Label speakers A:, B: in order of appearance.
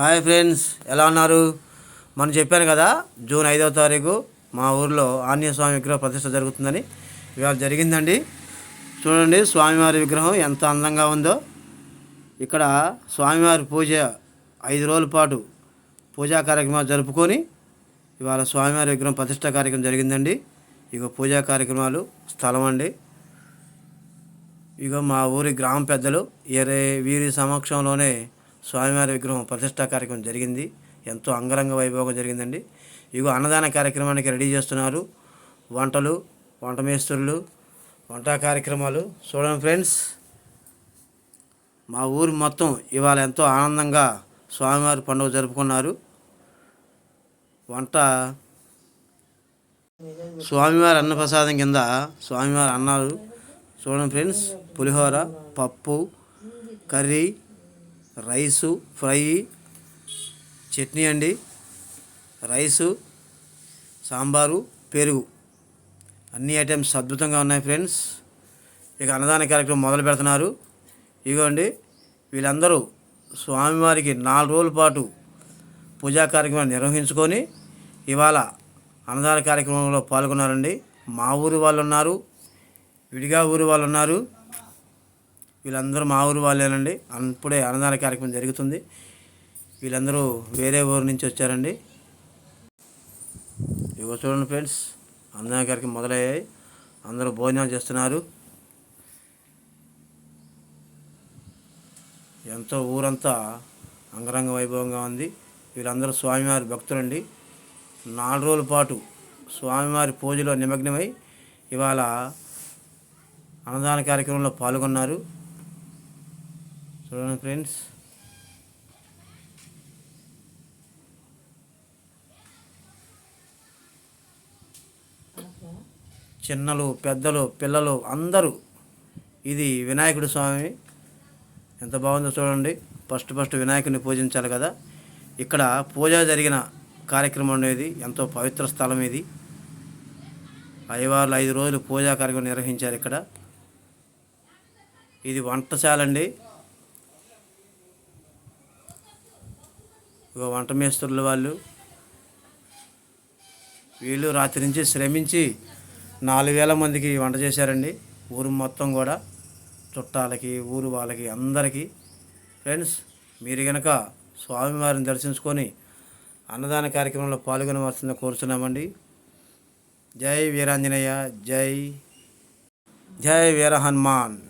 A: Hi friends ఎలా ఉన్నారు? మనం చెప్పాను కదా జూన్ ఐదవ తారీఖు మా ఊర్లో ఆంజనేయ స్వామి విగ్రహ ప్రతిష్ట జరుగుతుందని. ఇవాళ జరిగిందండి. చూడండి స్వామివారి విగ్రహం ఎంత అందంగా ఉందో. ఇక్కడ స్వామివారి పూజ ఐదు రోజుల పాటు పూజా కార్యక్రమాలు జరుపుకొని ఇవాళ స్వామివారి విగ్రహం ప్రతిష్ట కార్యక్రమం జరిగిందండి. ఇక పూజా కార్యక్రమాలు స్థలం అండి. ఇక మా ఊరి గ్రామ పెద్దలు ఏరే వీరి సమక్షంలోనే స్వామివారి విగ్రహం ప్రతిష్టా కార్యక్రమం జరిగింది. ఎంతో అంగరంగ వైభవం జరిగిందండి. ఇగో అన్నదాన కార్యక్రమానికి రెడీ చేస్తున్నారు. వంటలు వంట మేస్త్రులు వంట కార్యక్రమాలు. చూడండి ఫ్రెండ్స్ మా ఊరు మొత్తం ఇవాళ ఎంతో ఆనందంగా స్వామివారి పండుగ జరుపుకున్నారు. వంట స్వామివారి అన్నప్రసాదం కింద స్వామివారి అన్నాలు చూడండి ఫ్రెండ్స్ పులిహోర పప్పు కర్రీ రైసు ఫ్రై చట్నీ అండి. రైసు సాంబారు పెరుగు. అన్ని ఐటమ్స్ అద్భుతంగా ఉన్నాయి ఫ్రెండ్స్. ఇక అన్నదాన కార్యక్రమం మొదలు పెడుతున్నారు. ఇగోండి వీళ్ళందరూ స్వామివారికి నాలుగు రోజుల పాటు పూజా కార్యక్రమాన్ని నిర్వహించుకొని ఇవాళ అన్నదాన కార్యక్రమంలో పాల్గొన్నారండి. మా ఊరి వాళ్ళు ఉన్నారు విడిగా ఊరి వాళ్ళు ఉన్నారు వీళ్ళందరూ మా ఊరు వాళ్ళేనండి. అప్పుడే అన్నదాన కార్యక్రమం జరుగుతుంది. వీళ్ళందరూ వేరే ఊరు నుంచి వచ్చారండి. ఇగో చూడండి ఫ్రెండ్స్ అన్నదాన కార్యక్రమం మొదలయ్యాయి. అందరూ భోజనాలు చేస్తున్నారు. ఎంతో ఊరంతా అంగరంగ వైభవంగా ఉంది. వీళ్ళందరూ స్వామివారి భక్తులండి. నాలుగు రోజుల పాటు స్వామివారి పూజలో నిమగ్నమై ఇవాళ అన్నదాన కార్యక్రమంలో పాల్గొన్నారు. చూడండి ఫ్రెండ్స్. చిన్నలు పెద్దలు పిల్లలు అందరూ ఇది వినాయకుడి స్వామి. ఎంత బాగుందో చూడండి. ఫస్ట్ ఫస్ట్ వినాయకుడిని పూజించాలి కదా. ఇక్కడ పూజ జరిగిన కార్యక్రమం అనేది ఎంతో పవిత్ర స్థలం ఇది. అయ్యవార్లు ఐదు రోజులు పూజా కార్యక్రమం నిర్వహించారు ఇక్కడ. ఇది వంటశాల అండి. వంట మేస్తుల వాళ్ళు. వీళ్ళు రాత్రి నుంచి శ్రమించి నాలుగు వేల మందికి వంట చేశారండి. ఊరు మొత్తం కూడా చుట్టాలకి ఊరు వాళ్ళకి అందరికీ. ఫ్రెండ్స్ మీరు కనుక స్వామివారిని దర్శించుకొని అన్నదాన కార్యక్రమంలో పాల్గొనవలసిందిగా కోరుతున్నామండి జై వీరాంజనేయ జై జై వీర హనుమాన్.